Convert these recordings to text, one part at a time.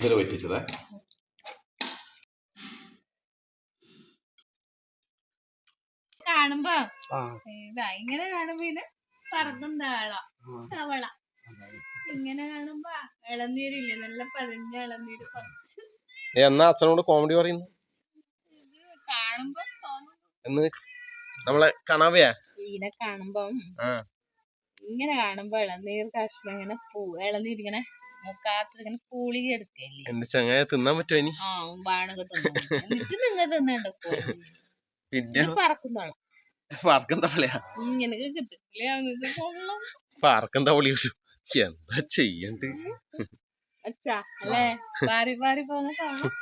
ഇതിൽ പറ്റിച്ചതേ? കാണുമ്പോ ആ. ഇതാ ഇങ്ങനെ കാണുമ്പോ ഇത് പറന്നും താള തവള. ഇങ്ങനെ കാണുമ്പോ ഇളനീരില്ലേ? നല്ല പതിഞ്ഞ ഇളനീര് കുറച്ച്. എന്നാ അച്ഛനോട് കോമഡി പറയുന്നു. കാണുമ്പോ തോന്നുന്നു എന്ന് നമ്മളെ കണവയാ? ഇതിനെ കാണുമ്പം ആ. ഇങ്ങനെ കാണുമ്പോ ഇളനീർ കഷ്ണം ഇങ്ങനെ പൂ ഇളനീർ ഇങ്ങനെ പൂളി എടുക്കല്ലേ? എന്റെ ചങ്ങായ തിന്നാൻ പറ്റുമോ ഇനി? ആ തിന്നണ്ട പിന്നെ തവളയാ കിട്ടില്ലേ ഇത് കൊള്ളാം. തവളി എന്താ ചെയ്യണ്ട്? അച്ഛാ അല്ലേ? പാറി പാറി പോകുന്ന കാണാം.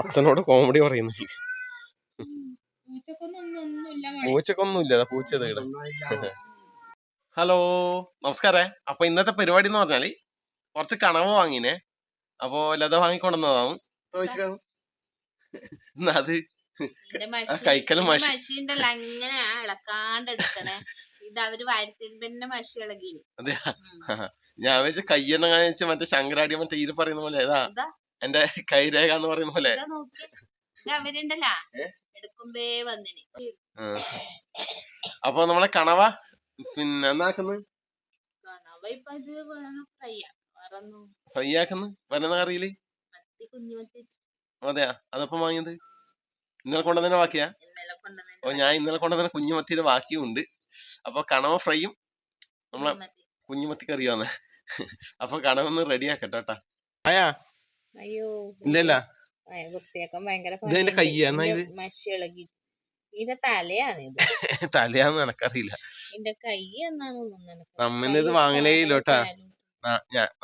അച്ഛനോട് കോമഡി പറയുന്നു പൂച്ചക്കൊന്നും ഒന്നുമില്ല മഴ പൂച്ചക്കൊന്നുമില്ല പൂച്ച ഹലോ നമസ്കാരം. അപ്പൊ ഇന്നത്തെ പരിപാടി എന്ന് പറഞ്ഞാൽ കുറച്ച് കണവ് വാങ്ങിനെ. അപ്പൊ ലത വാങ്ങിക്കൊണ്ടുവന്നതാണ് ചോദിച്ചു എന്നാ അത് കൈക്കൽ മഷി മഷി ഉണ്ടല്ലോ അങ്ങനെ ഇളക്കാണ്ട് എടുക്കണേ. ഇത് അവർ വാഴത്തിന്റെ മഷി ഇളകി അതെ ഞാൻ വെച്ച് കയ്യെണ്ണ കാണിച്ച് മറ്റേ ശങ്കരാടി മറ്റേ ഈര് പറയുന്ന പോലെ ഏതാ. എന്റെ കൈരേഖ എന്ന് പറയുന്ന പോലെ. അവരുണ്ടല്ലോ? എടുക്കുമ്പേ വന്നിന്. അപ്പൊ നമ്മളെ കണവ പിന്നെ എന്നാക്കുന്നു കണവ ഇപ്പൊ ഇത് ഫ്രൈ വേറൊന്നും ഫ്രൈ ആക്കുന്നു? വരുന്ന കറിയിൽ? അതെയാ? അതപ്പം വാങ്ങിയത്? ഇന്നലെ കൊണ്ടുവന്നെ ബാക്കിയാ? ഓ ഞാൻ ഇന്നലെ കൊണ്ടുവന്ന കുഞ്ഞുമത്തിയുടെ ബാക്കിയുണ്ട്. അപ്പൊ കണവ ഫ്രൈയും നമ്മളെ മത്തി. കുഞ്ഞുമത്തി കറിയുമാണ്. അപ്പൊ കണവൊന്ന് റെഡി ആക്കട്ടെ കേട്ടാ. ആയാ? ഇല്ലല്ല. തലയാന്ന് എനക്കറിയില്ല. നമ്മന്ന് ഇത് വാങ്ങലേ ഇല്ല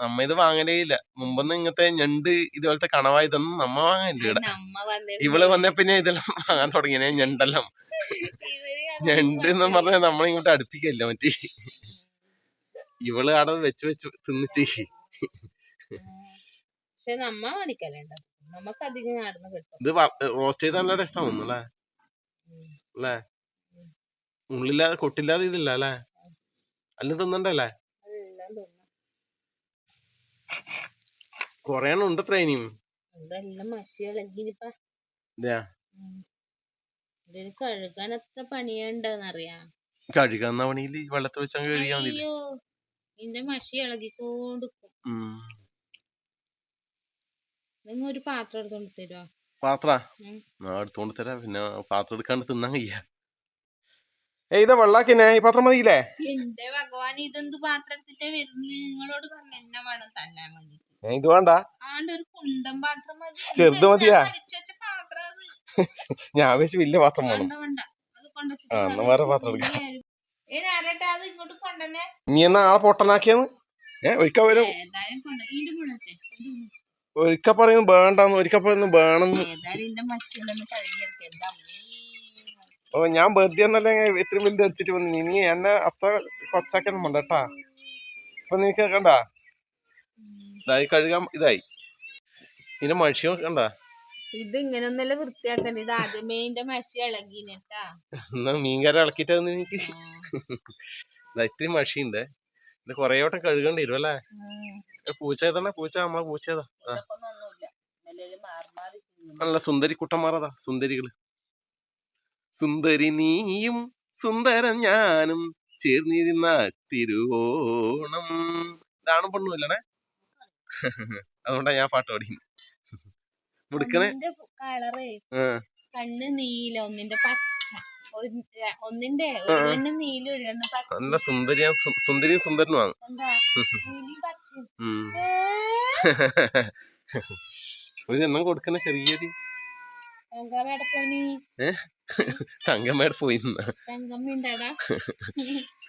നമ്മ ഇത് വാങ്ങലേ ഇല്ല മുമ്പൊന്നും ഇങ്ങനത്തെ ഞണ്ട് ഇതുപോലത്തെ കണവ ഇതൊന്നും നമ്മ വാങ്ങലില്ല ഇവിടെ. ഇവൾ വന്ന പിന്നെ ഇതെല്ലാം വാങ്ങാൻ തുടങ്ങിയ ഞണ്ടെല്ലാം. ഞണ്ട് എന്ന് പറഞ്ഞാൽ നമ്മളിങ്ങോട്ട് അടുപ്പിക്കല്ല മറ്റേ. ഇവൾ അവിടെ വെച്ച് വെച്ച് തിന്നിട്ട്. പക്ഷെ നമ്മ മേടിക്കലുണ്ട്. നമുക്ക് അധികം നടന്ന് കിട്ടും. ഇത് റോസ്റ്റ് ചെയ്ത് നല്ല ടേസ്റ്റ് ആവുന്നു അല്ലേ. അല്ലേ ഉള്ളില്ലാതെ കൊട്ടില്ലാതെ ഇതില്ല അല്ലേ? അല്ല തിന്നണ്ടല്ലേ? കൊറേ എണ്ണം ഉണ്ട് മഷി ഇളകിനിപ്പ ഇതെയാ ഇതിന് കഴുകാൻ എത്ര പണിയുണ്ടെന്നറിയാം? കഴുകാന്ന പണിയിൽ വെള്ളത്തിൽ വെച്ച് അങ്ങ് അയ്യോ ഇതിന്റെ മഷി ഇളകിക്കൊണ്ടിരിക്കും. നിങ്ങൾ ഒരു പാത്രം എടുത്തോണ്ട് തരുമോ പാത്ര? ഉം. ആ എടുത്തോണ്ട് തരാം. പിന്നെ പാത്രം എടുക്കാണ്ട് തിന്നാൻ കഴിയ. ഇതാ വെള്ളാക്കിനെ ഈ പാത്രം മതിയില്ലേ? എന്റെ ഭഗവാൻ ഇതെന്ത് പാത്രത്തിന്റെ വരുന്നു? നിങ്ങളോട് പറഞ്ഞ എന്നെ വേണം തല്ലാൻ വേണ്ടി ഏ, ഇത് വേണ്ട. ആണ്ട് ഒരു കുണ്ടൻ പാത്രം മതി. ചെറുത് മതിയാ? ഞാൻ വെച്ച് വലിയ പാത്രം വേണം. ആ, എന്നാ വേറെ പാത്രം എടുക്കാം. നീ എന്നാ ആളെ പൊട്ടനാക്കിയെന്ന്? ഏ ഒരിക്ക വരും. ഒരിക്ക പറയുന്നു വേണ്ടെന്ന് ഒരിക്ക പറയുന്നു വേണമെന്ന്. ഓ ഞാൻ ബർത്ത്ഡേ എന്നല്ല ഇത്രയും വലുത് എടുത്തിട്ട് വന്നു നീ എന്നെ അത്ര കൊച്ചാക്കൊന്നും വേണ്ട കേട്ടാ. അപ്പൊ നീ കേക്കണ്ട? ഇതായി കഴുകാൻ ഇതായി. ഇതിന്റെ മഷി നോക്കണ്ട ഇത് ഇങ്ങനൊന്നല്ല വൃത്തിയാക്കണ്ട? ഇത് ആദ്യമേ ഇതിന്റെ മഷി ഇളകിട്ടാ എന്നാ മീൻകര ഇളക്കിട്ടാ തന്നു എനിക്ക്. ഇതാ ഇത്രയും മഷിയുണ്ട്. ഇത് കൊറേ വട്ടം കഴുകേണ്ടി വരും അല്ലേ? പൂച്ച ഏതാണ് പൂച്ച നമ്മളെ പൂച്ച ഏതാ. നല്ല സുന്ദരി കുട്ടന്മാരതാ സുന്ദരികൾ. സുന്ദരി നീയും സുന്ദരം ഞാനും ചേർന്നിരുന്ന തിരുവോണം. ഇതാണ് പൊണ്ണുമില്ലണേ അതുകൊണ്ടാ ഞാൻ പാട്ട് പാടി മുടുക്കണേ. കണ്ണ് നീല ഒന്നിന്റെ പച്ച ഒന്നിന്റെ കണ്ണ് നീല ഒരു കണ്ണ് പച്ച നല്ല സുന്ദരിയാ സു- സുന്ദരിയും സുന്ദരനുമാണ് ഒരു എണ്ണം കൊടുക്കണ ചെറിയൊരു തങ്കമ്മയുടെ പോയി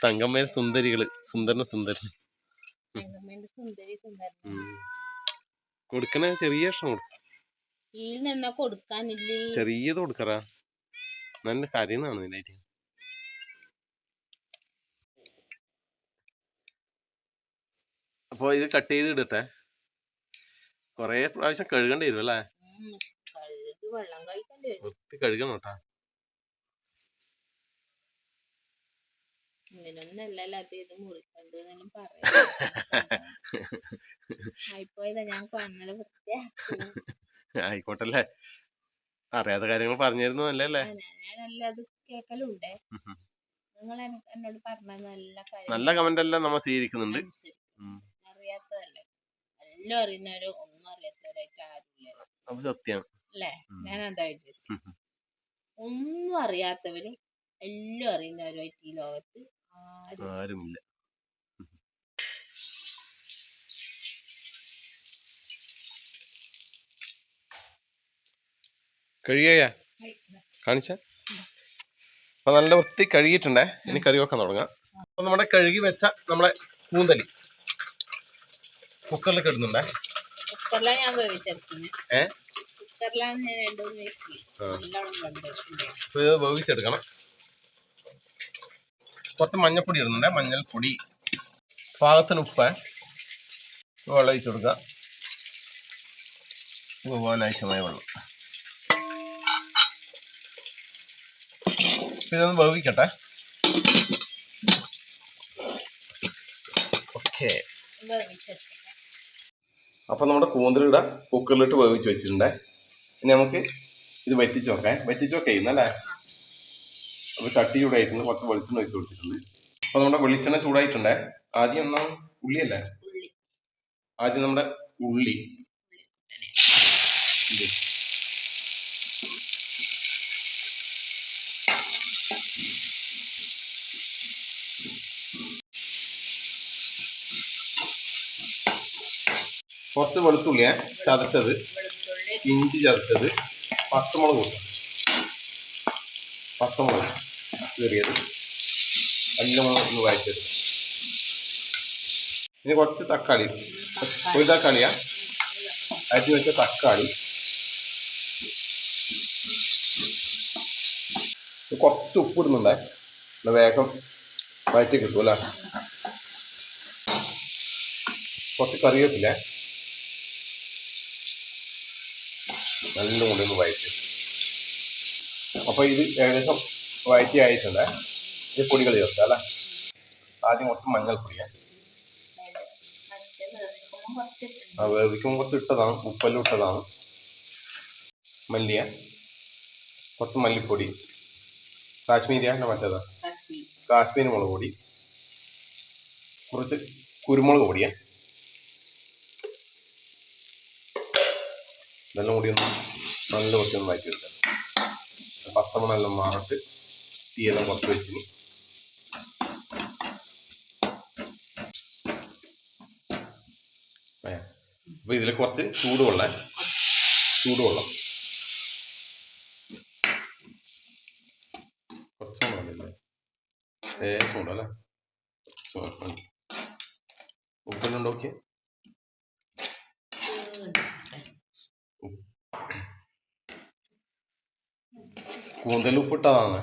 തങ്കമ്മയുടെ സുന്ദരികൾ. സുന്ദരന സുന്ദരൻ. സുന്ദരി കൊടുക്കണ ചെറിയ ഭക്ഷണം കൊടുക്കും. കൊടുക്കാനില്ലേ? ചെറിയത് കൊടുക്കറാ നല്ല കരയുന്നതാണ് ഇതിനായിട്ട് അപ്പൊ ഇത് കട്ട് ചെയ്ത് ഇടട്ടെ. കൊറേ പ്രാവശ്യം കഴുകേണ്ടി വരും അല്ലേ? വെള്ളം കഴിക്കേണ്ടി വരും. വൃത്തി കഴുകണം കേട്ടാ. ഇങ്ങനൊന്നല്ലല്ലോ അത് ഇത് മുറിക്കണ്ട് എന്നെല്ലാം പറയാം ആയിപ്പോയതാ ഞാൻ കണ്ണൽ വൃത്തിയാക്കും. ആയിക്കോട്ടല്ലേ. അറിയാത്ത കാര്യങ്ങൾ പറഞ്ഞിരുന്നു അല്ലേ അത് കേക്കലുണ്ടേ. നിങ്ങൾ എന്നോട് പറഞ്ഞ നല്ല കമന്റ് എല്ലാം നമ്മൾ സ്വീകരിക്കുന്നുണ്ട്. അറിയാത്തതല്ലേ. എല്ലാം അറിയുന്നവരും ഒന്നും അറിയാത്തവരായിട്ട് ആരുമില്ല. അത് സത്യം അല്ലേ. ഞാൻ അതാ വിചാരിച്ചത് ഒന്നും അറിയാത്തവരും എല്ലാം അറിയുന്നവരുമായിട്ട് ഈ ലോകത്ത് ആരും ആരുമില്ല. കഴിയാ കാണിച്ച? അപ്പൊ നല്ല വൃത്തി കഴുകിയിട്ടുണ്ടേ. ഇനി കറി വെക്കാൻ തുടങ്ങാം. അപ്പൊ നമ്മുടെ കഴുകി വെച്ച നമ്മളെ കൂന്തലി. കുക്കറിലേക്ക് ഇടുന്നുണ്ടേ. കുക്കറിലാണ് ഞാൻ വേവിച്ചെടുക്കുന്നത് ഏ? കുക്കറിലാണ് ഞാൻ രണ്ടു മൂന്ന് വീട്ടിൽ ആ. നല്ലോണം വെന്തിട്ടുണ്ട്. അപ്പൊ ഇത് വേവിച്ചെടുക്കണം കുറച്ച് മഞ്ഞൾപ്പൊടി ഇടുന്നുണ്ട്. മഞ്ഞൾപ്പൊടി പാകത്തിന് ഉപ്പ് വെള്ളം ഒഴിച്ചു കൊടുക്കുക പോകാൻ ആവശ്യമായ വെള്ളം. ഇതൊന്ന് വേവിക്കട്ടെ. ഓക്കെ. അപ്പൊ നമ്മുടെ കൂന്തലിട കുക്കറിലിട്ട് വേവിച്ച് വെച്ചിട്ടുണ്ട്. ഇനി നമുക്ക് ഇത് വറ്റിച്ച് നോക്കാം. വറ്റിച്ച് നോക്കാം ഇന്നല്ലേ അപ്പൊ ചട്ടി ചൂടായിട്ടുണ്ട് കുറച്ച് വെളിച്ചെണ്ണ ഒഴിച്ച് കൊടുത്തിട്ടുണ്ട്. അപ്പൊ നമ്മുടെ വെളിച്ചെണ്ണ ചൂടായിട്ടുണ്ടേ. ആദ്യം ഒന്നാം ഉള്ളിയല്ലേ? അല്ലേ ആദ്യം നമ്മുടെ ഉള്ളി. കുറച്ച് വെളുത്തുള്ളിയാ ചതച്ചത്. ഇഞ്ചി ചതച്ചത് പച്ചമുളക് കൂട്ടും പച്ചമുളക് കീറിയത്. എല്ലാം ഒന്ന് വായിച്ചത് ഇനി കുറച്ച് തക്കാളി. ഒരു തക്കാളിയാ. അരിഞ്ഞ് വെച്ച തക്കാളി. കുറച്ച് ഉപ്പ് ഇടുന്നുണ്ടേ. എന്നാ വേഗം വയറ്റി കിട്ടും അല്ലേ? കുറച്ച് കറിവേപ്പില്ലേ നല്ല ഒന്ന് വഴറ്റി അപ്പൊ ഇത് ഏകദേശം വഴറ്റി ആയിട്ടുണ്ട്. ഇത് പൊടികൾ ചേർക്കുക അല്ലേ? ആദ്യം കുറച്ച് മഞ്ഞൾപ്പൊടിയാ മറ്റേ വേവിക്കുമ്പോൾ കുറച്ചിട്ടുണ്ട് ആ വേവിക്കുമ്പോൾ കുറച്ച് ഇട്ടതാണ്. ഉപ്പെല്ലാം ഇട്ടതാണ്. മല്ലിയ. കുറച്ച് മല്ലിപ്പൊടി. കാശ്മീരിയാണ് മറ്റേതാ? കാശ്മീരി മുളക് പൊടി. കുറച്ച് കുരുമുളക് പൊടിയാ. ഇതെല്ലാം കൂടി ഒന്ന് നല്ല കുറച്ച് ഒന്ന് മാറ്റി വെക്കാം പച്ചമണെല്ലാം മാറിട്ട് തീയെല്ലാം കുറച്ച് വെച്ചിന് ഏ, അപ്പൊ ഇതിൽ കുറച്ച് ചൂടുവെള്ളം ചൂടുവെള്ളം. കുറച്ച് വെള്ളമില്ലേ ഏ ഉണ്ട് അല്ലേ കുറച്ച് വെള്ളം. ഉപ്പെല്ലാം നോക്കിയേ കൂന്തൽ ഉപ്പിട്ടതാണ്.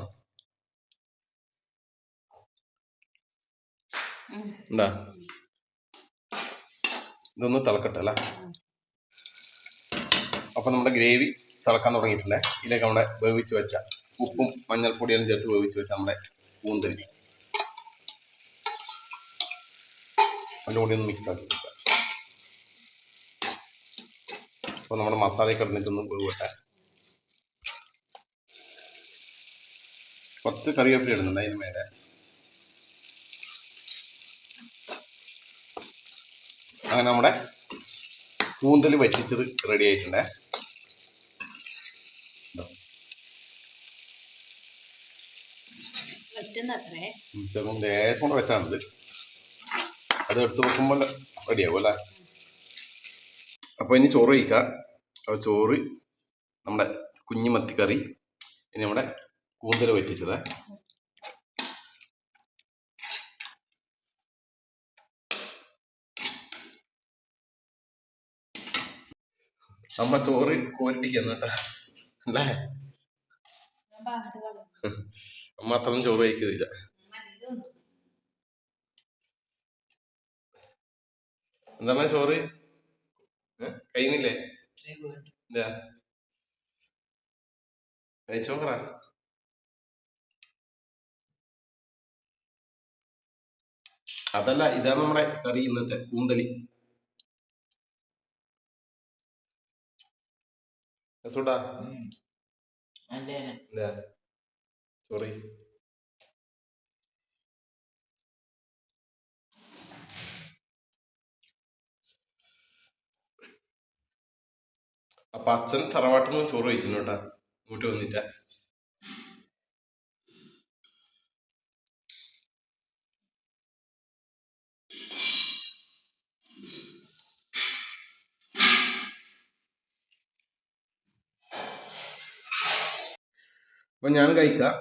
ഉണ്ടാ ഇതൊന്ന് തിളക്കട്ടെ അല്ല? അപ്പൊ നമ്മുടെ ഗ്രേവി തിളക്കാൻ തുടങ്ങിയിട്ടില്ലേ? ഇതിലേക്ക് നമ്മുടെ വേവിച്ച് വെച്ച ഉപ്പും മഞ്ഞൾപ്പൊടിയെല്ലാം ചേർത്ത് വേവിച്ച് വെച്ച നമ്മുടെ കൂന്തൽ. അതിന്റെ കൂടി ഒന്ന് മിക്സ് ആക്കി അപ്പൊ നമ്മുടെ മസാല കിടന്നിട്ടൊന്ന് വേവട്ടെ. കുറച്ച് കറിവേപ്പില ഇടുന്നുണ്ട് അതിന് മേലെ. അങ്ങനെ നമ്മുടെ കൂന്തൽ വറ്റിച്ചത് റെഡി ആയിട്ടുണ്ടേ. ചെറുപ്പം ലേശം കൂടെ വെച്ചാണത് അത് എടുത്ത് വെക്കുമ്പോൾ റെഡിയാവും അല്ലേ? അപ്പൊ ഇനി ചോറ് കഴിക്കാം. അപ്പോൾ ചോറ് നമ്മുടെ കുഞ്ഞു കറി ഇനി നമ്മുടെ കൂന്തൽ വറ്റിച്ചത്. അമ്മ ചോറ് കോരിപ്പിക്കുന്നു കേട്ടോ. അല്ലേ? അമ്മ അത്രയും ചോറ് കഴിക്കുന്നില്ല. എന്താ ചോറ്? കഴിയുന്നില്ലേ? എന്താ? കഴിച്ചോക്കറ അതല്ല ഇതാണ് നമ്മുടെ കറി ഇന്നത്തെ എന്താ? സോറി അപ്പൊ അച്ഛൻ തറവാട്ടിൽ ചോറ് കഴിച്ചിരുന്നു കേട്ടാ. ഇങ്ങോട്ട് വന്നിട്ട. അപ്പൊ ഞാൻ കഴിക്കാം.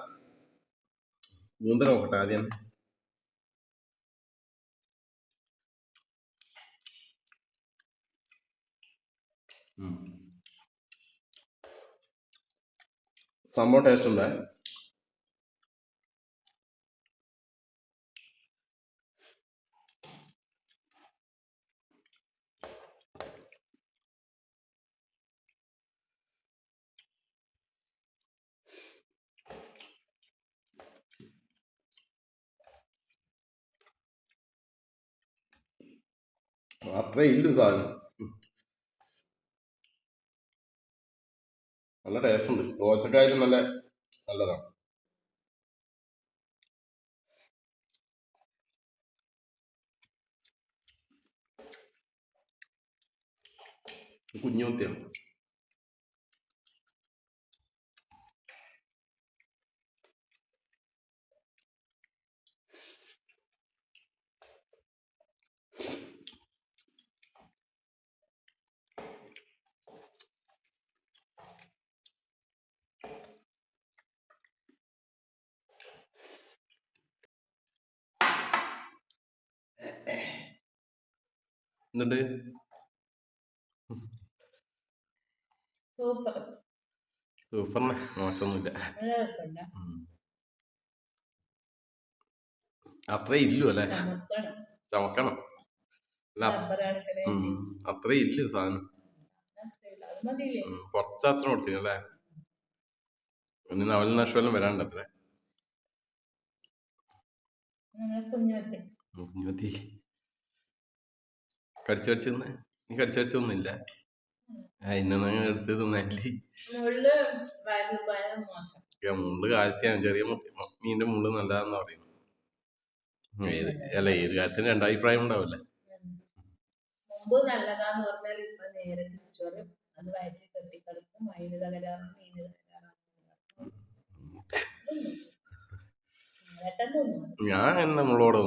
മൂന്ന് നോക്കട്ടെ ആദ്യം. ഉം. സംഭവം ടേസ്റ്റ് ഉണ്ട് അത്രേ ഇല്ല സാധനം നല്ല ടേസ്റ്റ് ഉണ്ട്. ദോശക്കായാലും നല്ല നല്ലതാണ്. കുഞ്ഞുകുത്തിയാണ് എന്നിട്ട്? സൂപ്പർ. സൂപ്പറിനെ മോശമൊന്നുമില്ല. അത്രേ ഇല്ലു അല്ലേ? ചമക്കണം. അത്രേ ഇല്ല സാധനം. കൊറച്ചാത്രം കുറച്ച് അച്ഛനും കൊടുത്തില്ല അല്ലേ? ഇനി നവൽ നഷ്ടമെല്ലാം വരാണ്ട് അത്ര. കുഞ്ഞുവത്തി മതി. കടിച്ചു കടിച്ചു തിന്ന്. നീ കടിച്ചു കടിച്ചു തിന്നില്ല? ആ ഇന്നൊന്നും എടുത്ത് തിന്നല്ലേ? മുള്ള് കാഴ്ചയാണ് ചെറിയ മീനിന്റെ മുള്ള് നല്ലതാന്ന് പറയുന്നു ഏത് അല്ല ഏത് കാര്യത്തിന് രണ്ടഭിപ്രായം ഉണ്ടാവില്ല? മുമ്പ് നല്ലതാന്ന് പറഞ്ഞാൽ ഇപ്പൊ നേരെ തിരിച്ചു പറയും. അത് വയറ്റിൽ കെട്ടിക്കിടക്കും വയറ് തകരാറ് മീന് തകരാറ്. ഞാൻ എന്നെ മുള്ളോടെ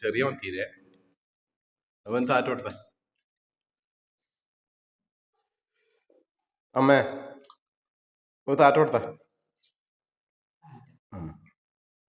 വന്നിട്ടുണ്ട് ചെറിയ മത്തിയില്ലേ അവൻ താറ്റ കൊടുത്ത. അമ്മേ ഒരു താറ്റ കൊടുത്ത.